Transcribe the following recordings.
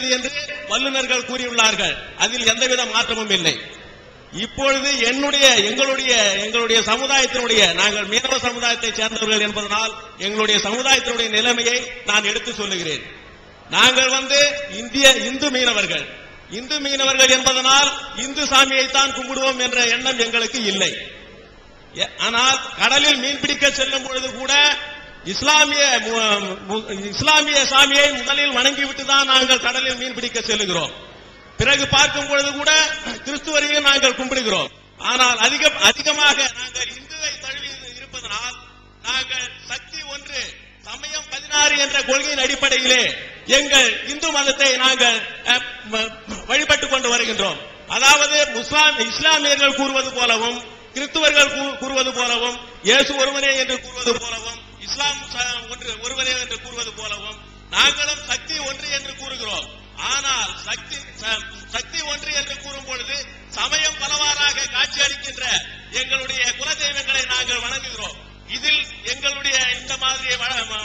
இருக்கிறது என்று வல்லுநர்கள் கூறியுள்ளார்கள். அதில் எந்தவித மாற்றமும் இல்லை. இப்பொழுது என்னுடைய எங்களுடைய எங்களுடைய சமுதாயத்தினுடைய நாங்கள் மீனவ சமுதாயத்தை சேர்ந்தவர்கள் என்பதனால் எங்களுடைய சமுதாயத்தினுடைய நிலைமையை நான் எடுத்து சொல்லுகிறேன். நாங்கள் வந்து இந்திய இந்து மீனவர்கள். இந்து மீனவர்கள் என்பதனால் இந்து சாமியைத்தான் கும்பிடுவோம் என்ற எண்ணம் எங்களுக்கு இல்லை. ஆனால் கடலில் மீன் பிடிக்க செல்லும் பொழுது கூட இஸ்லாமிய இஸ்லாமிய சாமியை முதலில் வணங்கிவிட்டு தான் நாங்கள் கடலில் மீன் பிடிக்க செல்லுகிறோம். பிறகு பார்க்கும் பொழுது கூட கிறிஸ்துவரையும் நாங்கள் கும்பிடுகிறோம். ஆனால் அதிக அதிகமாக நாங்கள் இந்துவை தழுவி இருப்பதனால் நாங்கள் சக்தி ஒன்று சமயம் பதினாறு என்ற கொள்கையின் அடிப்படையிலே எங்கள் இந்து மதத்தை நாங்கள் வழிபட்டு கொண்டு வருகின்றோம். அதாவது முஸ்லாம் இஸ்லாமியர்கள் கூறுவது போலவும் கிறிஸ்துவர்கள் கூ- கூறுவது போலவும் இயேசு ஒருவனே என்று கூறுவது போலவும் இஸ்லாம் ச- ஒன்று ஒருவரே என்று கூறுவது போலவும் நாங்களும் சக்தி ஒன்று என்று கூறுகிறோம். ஆனால் சக்தி ச- சக்தி ஒன்று என்று கூறும் பொழுது சமயம் பலவாறாக காட்சி அளிக்கின்ற எங்களுடைய குலதெய்வங்களை நாங்கள் வணங்குகிறோம். இதில் எங்களுடைய இந்த மாதிரி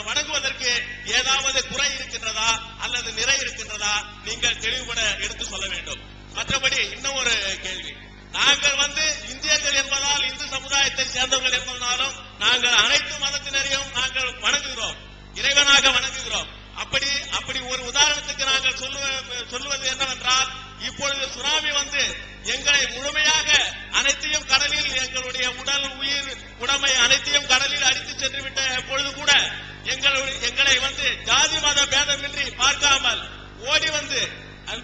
வணங்குவதற்கு ஏதாவது குறை இருக்கின்றதா அல்லது நிறை இருக்கின்றதா நீங்கள் தெளிவுபட எடுத்து சொல்ல வேண்டும். மற்றபடி இன்னும் ஒரு கேள்வி. நாங்கள் வந்து இந்தியர்கள் என்பதால் இந்து சமுதாயத்தை சேர்ந்தவர்கள் என்பதனாலும் நாங்கள் அனைத்து மதத்தினரையும் நாங்கள் வணங்குகிறோம். இறைவனாக வணங்குகிறோம். அப்படி அப்படி ஒரு உதாரணத்துக்கு நாங்கள் சொல்லுவது என்னவென்றால் இப்பொழுது சுனாமி வந்து எங்களை முழுமையாக அனைத்தையும் கடலில் எங்களுடைய உடல் உயிர் உடமை அனைத்தையும் கடலில் அடித்து சென்று விட்ட பொழுது கூட எங்கள் எங்களை வந்து ஜாதி மத பேதமின்றி பார்க்காமல் ஓடி வந்து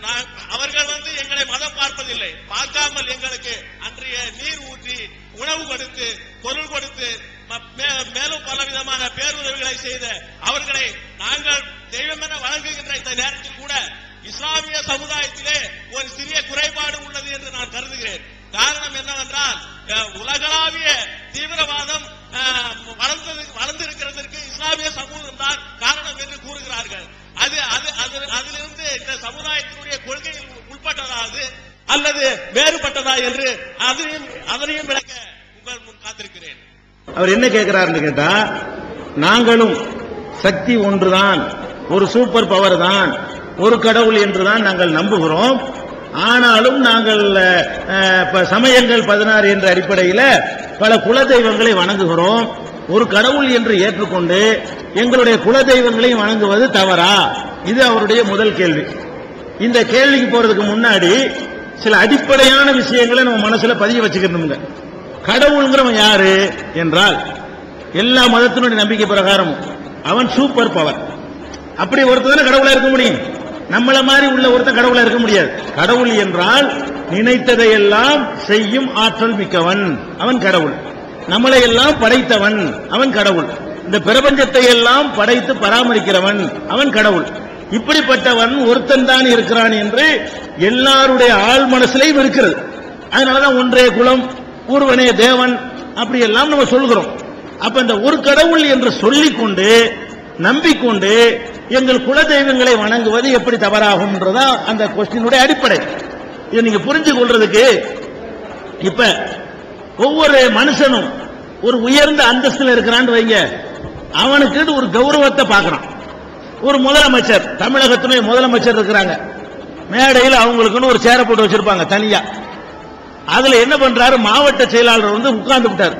நான்- அவர்கள் வந்து எங்களை மதம் பார்ப்பதில்லை. பார்க்காமல் எங்களுக்கு அன்றைய நீர் ஊற்றி உணவு கொடுத்து பொருள் கொடுத்து மேலும் பல விதமான பேருதவிகளை செய்த அவர்களை நாங்கள் தெய்வம் என வழங்குகின்ற இந்த நேரத்தில் கூட இஸ்லாமிய சமுதாயத்திலே ஒரு சிறிய குறைபாடு உள்ளது என்று நான் கருதுகிறேன். காரணம் என்னவென்றால் உலகளாவிய தீவிரவாதம் அஹ், வளர்ந்தது வளர்ந்திருக்கிறதற்கு இஸ்லாமிய சமூகம் தான் காரணம் என்று கூறுகிறார்கள். அது அது அது அதிலிருந்து இந்த சமுதாயத்தினுடைய கொள்கையில் உட்பட்டதா அது அல்லது வேறுபட்டதா என்று அதையும் அதனையும் விளக்க உங்கள் முன் காத்திருக்கிறேன். அவர் என்ன கேட்கிறாருன்னு கேட்டா நாங்களும் சக்தி ஒன்றுதான் ஒரு சூப்பர் பவர் தான் ஒரு கடவுள் என்றுதான் நாங்கள் நம்புகிறோம். ஆனாலும் நாங்கள் சமயங்கள் பதினாறு என்ற அடிப்படையில் பல குலதெய்வங்களை வணங்குகிறோம். ஒரு கடவுள் என்று ஏற்றுக்கொண்டு எங்களுடைய குலதெய்வங்களை வணங்குவது தவறா? இது அவருடைய முதல் கேள்வி. இந்த கேள்விக்கு போறதுக்கு முன்னாடி சில அடிப்படையான விஷயங்களை நம்ம மனசுல பதிய வச்சுக்கணுங்க. கடவுள்ங்கிறவன் யாரு என்றால் எல்லா மதத்தினுடைய நம்பிக்கை பிரகாரம் அவன் சூப்பர் பவர் அப்படி ஒருத்தர் கடவுளா இருக்க முடியும்? நம்மள மாதிரி உள்ள ஒருத்தன் கடவுளா இருக்க முடியாது. கடவுள் என்றால் நினைத்ததையெல்லாம் செய்யும் ஆற்றல் மிக்கவன். அவன் கடவுள். நம்மளை எல்லாம் படைத்தவன். அவன் கடவுள். இந்த பிரபஞ்சத்தை எல்லாம் படைத்து பராமரிக்கிறவன் அவன் கடவுள். இப்படிப்பட்டவன் ஒருத்தன் தான் இருக்கிறான் என்று எல்லாருடைய ஆள் மனசிலையும் இருக்கிறது. அதனாலதான் ஒன்றே குலம் ஒருவனே தேவன் அப்படி எல்லாம் நம்ம சொல்கிறோம் அப்ப இந்த ஒரு கடவுள் என்று சொல்லிக்கொண்டு நம்பிக்கொண்டு எங்கள் குல தெய்வங்களை வணங்குவது எப்படி தவறாகும்ன்றதா அந்த கொஸ்டினுடைய அடிப்படை. இதை நீங்க புரிஞ்சு கொள்றதுக்கு இப்ப ஒவ்வொரு மனுஷனும் ஒரு உயர்ந்த அந்தஸ்துல இருக்கிறான்னு வைங்க. அவனுக்கு ஒரு கௌரவத்தை பார்க்கறான் ஒரு முதலமைச்சர் தமிழகத்துடைய முதலமைச்சர் இருக்கிறாங்க. மேடையில் அவங்களுக்குன்னு ஒரு சேரை போட்டு வச்சிருப்பாங்க தனியா. அதுல என்ன பண்றாரு? மாவட்ட செயலாளர் வந்து உட்கார்ந்து விட்டார்.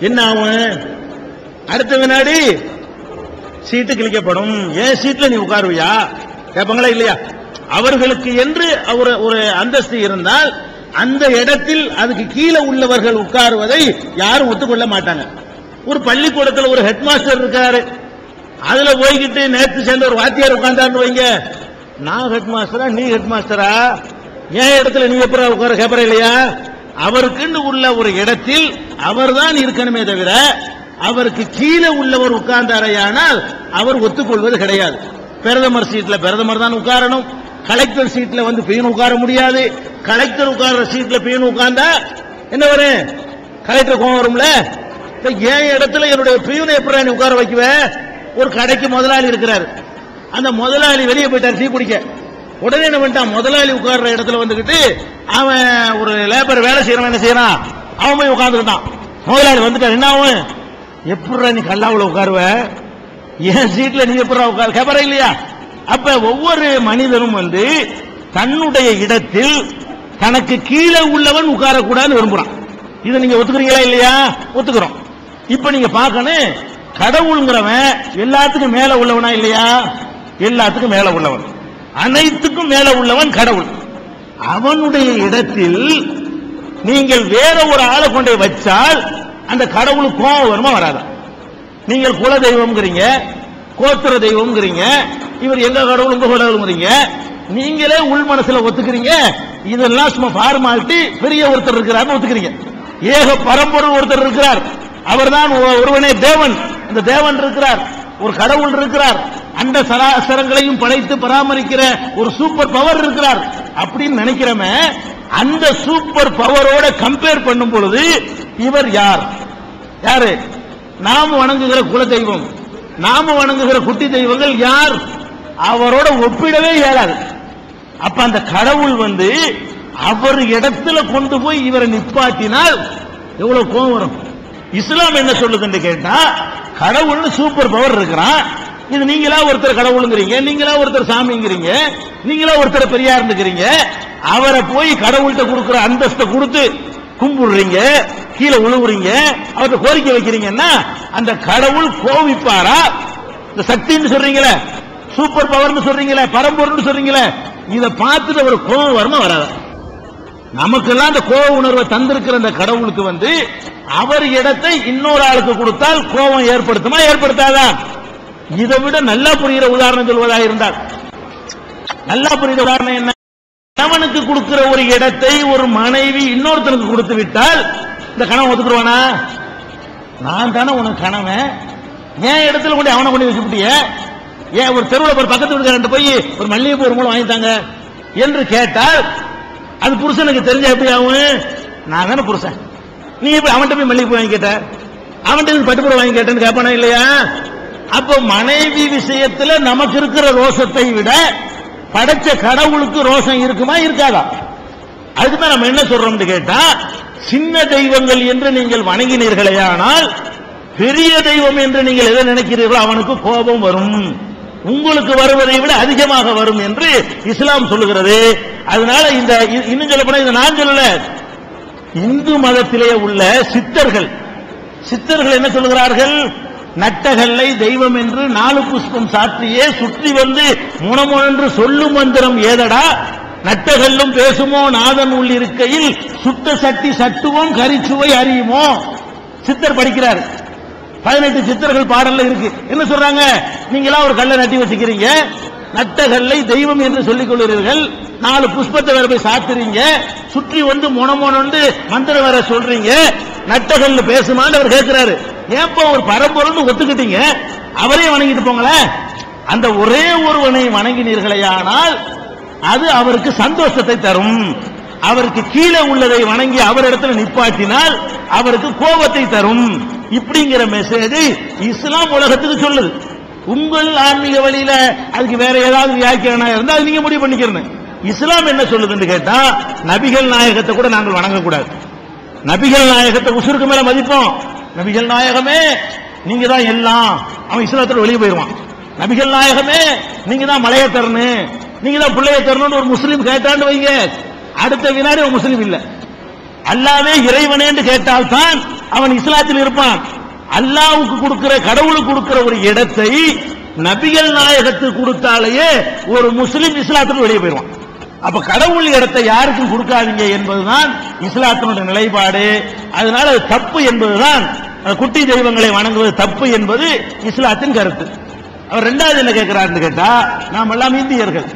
என்ன ஆகும் அடுத்த வினாடி சீட்டு கிழிக்கப்படும். ஏன் சீட்ல நீ உட்காருவியா? கேட்பாங்களா இல்லையா? அவர்களுக்கு என்று ஒரு ஒரு அந்தஸ்து இருந்தால் அந்த இடத்தில் அதுக்கு கீழே உள்ளவர்கள் உட்காருவதை யாரும் ஒத்துக்கொள்ள மாட்டாங்க. ஒரு பள்ளிக்கூடத்தில் ஒரு ஹெட் மாஸ்டர் இருக்காரு. அதுல போய்கிட்டு நேற்று சேர்ந்த ஒரு வாத்தியார் உட்கார்ந்தாருன்னு வைங்க. நான் ஹெட் மாஸ்டரா நீ ஹெட் மாஸ்டரா என் இடத்துல நீ எப்ப உட்கார கேப்பற இல்லையா? அவருக்குன்னு உள்ள ஒரு இடத்தில் அவர்தான் இருக்கணுமே தவிர அவருக்கு கீழே உள்ளவர் உட்கார்ந்தாரையானால் அவர் ஒத்துக்கொள்வது கிடையாது. பிரதமர் சீட்ல பிரதமர் தான் உட்காரணும். கலெக்டர் சீட்ல வந்து பீன் உட்கார முடியாது. கலெக்டர் உட்கார்ற சீட்ல பீன் உட்கார்ந்தா என்ன வரும் கலெக்டர் கோவம் வரும்ல? இப்ப என் இடத்துல என்னுடைய பியூனை எப்படி நீ உட்கார வைக்குவேன் ஒரு கடைக்கு முதலாளி இருக்கிறார். அந்த முதலாளி வெளியே போயிட்டார் டீ குடிக்க. உடனே என்ன பண்ணிட்டான்? முதலாளி உட்கார்ற இடத்துல வந்துகிட்டு அவன் ஒரு லேபர் வேலை செய்யறவன் என்ன செய்யறான்? அவன் போய் உட்கார்ந்துக்கிட்டான் முதலாளி வந்துட்டான். என்ன அவன்? எப்படிடா நீ கல்லாவுல உட்காருவ? என் சீட்ல நீ எப்படா உட்காரு? கேப்பற இல்லையா? அப்ப ஒவ்வொரு மனிதனும் வந்து தன்னுடைய இடத்தில் தனக்கு கீழே உள்ளவன் உட்காரக்கூடாதுன்னு விரும்புறான். இதை நீங்க ஒத்துக்கிறீங்களா இல்லையா? ஒத்துக்கிறோம். இப்ப நீங்க பார்க்கணும் கடவுள்ங்கிறவன் எல்லாத்துக்கும் மேல உள்ளவனா இல்லையா? எல்லாத்துக்கும் மேல உள்ளவன். அனைத்துக்கும் மேல உள்ளவன் கடவுள். அவனுடைய இடத்தில் நீங்கள் வேற ஒரு ஆளை கொண்டே போய் வச்சால் அந்த கடவுளுக்கு கோபம் வருமா வராதா? நீங்கள் குல தெய்வம்ங்கிறீங்க கோத்திர தெய்வம்ங்கிறீங்க இவர் எங்க கடவுள் உங்க கடவுளுங்கிறீங்க நீங்களே உள் மனசுல ஒத்துக்கிறீங்க இதெல்லாம் சும்மா ஃபார்மாலிட்டி பெரிய ஒருத்தர் இருக்கிறார் ஒத்துக்கிறீங்க. ஏக பரம்பொருள் ஒருத்தர் இருக்கிறார். அவர்தான் ஒருவனே தேவன். இந்த தேவன் இருக்கிறார். ஒரு கடவுள் இருக்கிறார். அந்த சராசரங்களையும் படைத்து பராமரிக்கிற ஒரு சூப்பர் பவர் இருக்கிறார். அப்படின்னு நினைக்கிறவன் அந்த சூப்பர் பவரோட கம்பேர் பண்ணும் பொழுது இவர் யார்? யாரு? நாம வணங்குகிற குல தெய்வம் நாம வணங்குகிற குட்டி தெய்வங்கள் யார்? அவரோட ஒப்பிடவே இயலாது. அப்ப அந்த கடவுள் வந்து அவர் இடத்துல கொண்டு போய் இவரை நிப்பாட்டினால் எவ்வளவு கோபம் வரும்? இஸ்லாம் என்ன சொல்லுதுன்னு கேட்டா கடவுள்னு சூப்பர் பவர் இருக்கிறான். இது நீங்களா ஒருத்தர் கடவுளுங்கிறீங்க நீங்களா ஒருத்தர் சாமிங்கிறீங்க நீங்களா ஒருத்தர் பெரியாருங்கிறீங்க அவரை போய் கடவுள்கிட்ட கொடுக்குற அந்தஸ்தை கொடுத்து கும்பிடுறீங்க கீழே உழுவுறீங்க அவர்கிட்ட கோரிக்கை வைக்கிறீங்கன்னா அந்த கடவுள் கோவிப்பாரா? இந்த சக்தின்னு சொல்றீங்களே சூப்பர் பவர்னு சொல்றீங்களே பரம்பொருள்னு சொல்றீங்களே இதை பார்த்துட்டு ஒரு கோபம் வரமா வராது? நமக்கெல்லாம் அந்த கோப உணர்வை தந்திருக்கிற அந்த கடவுளுக்கு வந்து அவர் இடத்தை இன்னொரு ஆளுக்கு கொடுத்தால் கோபம் ஏற்படுத்துமா? ஏற்படுத்தாதா? இதை விட நல்லா புரிகிற உதாரணம் சொல்வதாக இருந்தால் நல்லா புரிகிற உதாரணம் என்ன? கணவனுக்கு கொடுக்கிற ஒரு இடத்தை ஒரு மனைவி இன்னொருத்தனுக்கு கொடுத்து விட்டால் இந்த கணவன் ஒத்துக்குருவானா நான் தானே உனக்கு கணவன். ஏன் இடத்துல கொண்டு அவனை கொண்டு வச்சுட்டிய ஏன் ஒரு தெருவில் ஒரு பக்கத்து வீட்டுக்காரன் போய் ஒரு மல்லிகைப்பூ ஒரு மூலம் வாங்கித்தாங்க? என்று கேட்டால் அது புருஷனுக்கு தெரிஞ்ச எப்படி ஆகும்? நான் தானே புருஷன். நீ எப்படி அவன்கிட்ட போய் மல்லிகை வாங்கி கேட்ட? அவன்கிட்ட போய் பட்டுப்புற வாங்கி கேட்டேன்னு கேட்பானா இல்லையா? அப்ப மனைவி விஷயத்துல நமக்கு இருக்கிற ரோஷத்தை விட படைச்ச கடவுளுக்கு ரோஷம் இருக்குமா இருக்காதா? அதுதான் நம்ம என்ன சொல்றோம்னு கேட்டா சின்ன தெய்வங்கள் என்று நீங்கள் வணங்கினீர்களே ஆனால் பெரிய தெய்வம் என்று நீங்கள் எதை நினைக்கிறீர்களோ அவனுக்கு கோபம் வரும். உங்களுக்கு வருவதை விட அதிகமாக வரும் என்று இஸ்லாம் சொல்லுகிறது. அதனால இந்த இன்னும் சொல்ல போனா இதை நான் சொல்லல. இந்து மதத்திலே உள்ள சித்தர்கள். சித்தர்கள் என்ன சொல்லுகிறார்கள்? நட்டகல்லை தெய்வம் என்று நாலு புஷ்பம் சாற்றியே சுற்றி வந்து முனமுனென்று சொல்லும் மந்திரம் ஏதடா? நட்டகல்லும் பேசுமோ? நாதன் உள்ளிருக்கையில் சுட்ட சட்டி சட்டுவோம் கரிச்சுவை அறியுமோ? சித்தர் படிக்கிறார். பதினெட்டு சித்தர்கள் பாடல்ல இருக்கு. என்ன சொல்றாங்க? நீங்களா ஒரு கல்லை நட்டி வச்சுக்கிறீங்க. நட்டகல்லை தெய்வம் என்று சொல்லிக் கொள்கிறீர்கள். நாலு புஷ்பத்தை வேற போய் சாத்துறீங்க. சுற்றி வந்து முனமொனண்டு மந்திரம் வேற சொல்றீங்க. நட்டகல்ல பேசுமான்னு அவர் கேட்கிறாரு ஏன்பா ஒரு பரம்பொருள்னு ஒத்துக்கிட்டீங்க? அவரே வணங்கிட்டு போங்களேன் அந்த ஒரே ஒருவனை வணங்கினீர்களேயானால் அது அவருக்கு சந்தோஷத்தை தரும். அவருக்கு கீழே உள்ளதை வணங்கி அவரிடத்துல நிப்பாட்டினால் அவருக்கு கோபத்தை தரும். இப்படிங்கிற மெசேஜை இஸ்லாம் உலகத்துக்கு சொல்லுது. உங்கள் ஆன்மீக வழியில அதுக்கு வேற ஏதாவது வியாக்கியானம் இருந்தா அது நீங்க முடிவு பண்ணிக்கிறேன் இஸ்லாம் என்ன சொல்லுதுன்னு கேட்டா நபிகள் நாயகத்தை கூட நாங்கள் வணங்கக்கூடாது. நபிகள் நாயகத்தை உசுருக்கு மேல மதிப்போம். நபிகள் நாயகமே நீங்க தான் எல்லாம். அவன் இஸ்லாத்துல வெளியே போயிடுவான் நபிகள் நாயகமே நீங்க தான் மலையை தரணும். நீங்க தான் பிள்ளைய தரணும்னு ஒரு முஸ்லீம் கேட்டான்னு வைங்க. அடுத்த வினாடி அவன் முஸ்லீம் இல்ல. அல்லாவே இறைவனேன்னு கேட்டால்தான் அவன் இஸ்லாத்தில் இருப்பான். அல்லாவுக்கு கொடுக்கிற கடவுளுக்கு கொடுக்கிற ஒரு இடத்தை நபிகள் நாயகத்துக்கு கொடுத்தாலேயே ஒரு முஸ்லிம் இஸ்லாத்துக்கு வெளியே போயிடுவான். அப்ப கடவுள் இடத்தை யாருக்கும் கொடுக்காதீங்க என்பதுதான் இஸ்லாத்தினுடைய நிலைப்பாடு. அதனால அது தப்பு என்பதுதான் குட்டி தெய்வங்களை வணங்குவது தப்பு என்பது இஸ்லாத்தின் கருத்து. அவர் ரெண்டாவது என்ன கேட்கிறாருன்னு கேட்டா நாம் எல்லாம் இந்தியர்கள்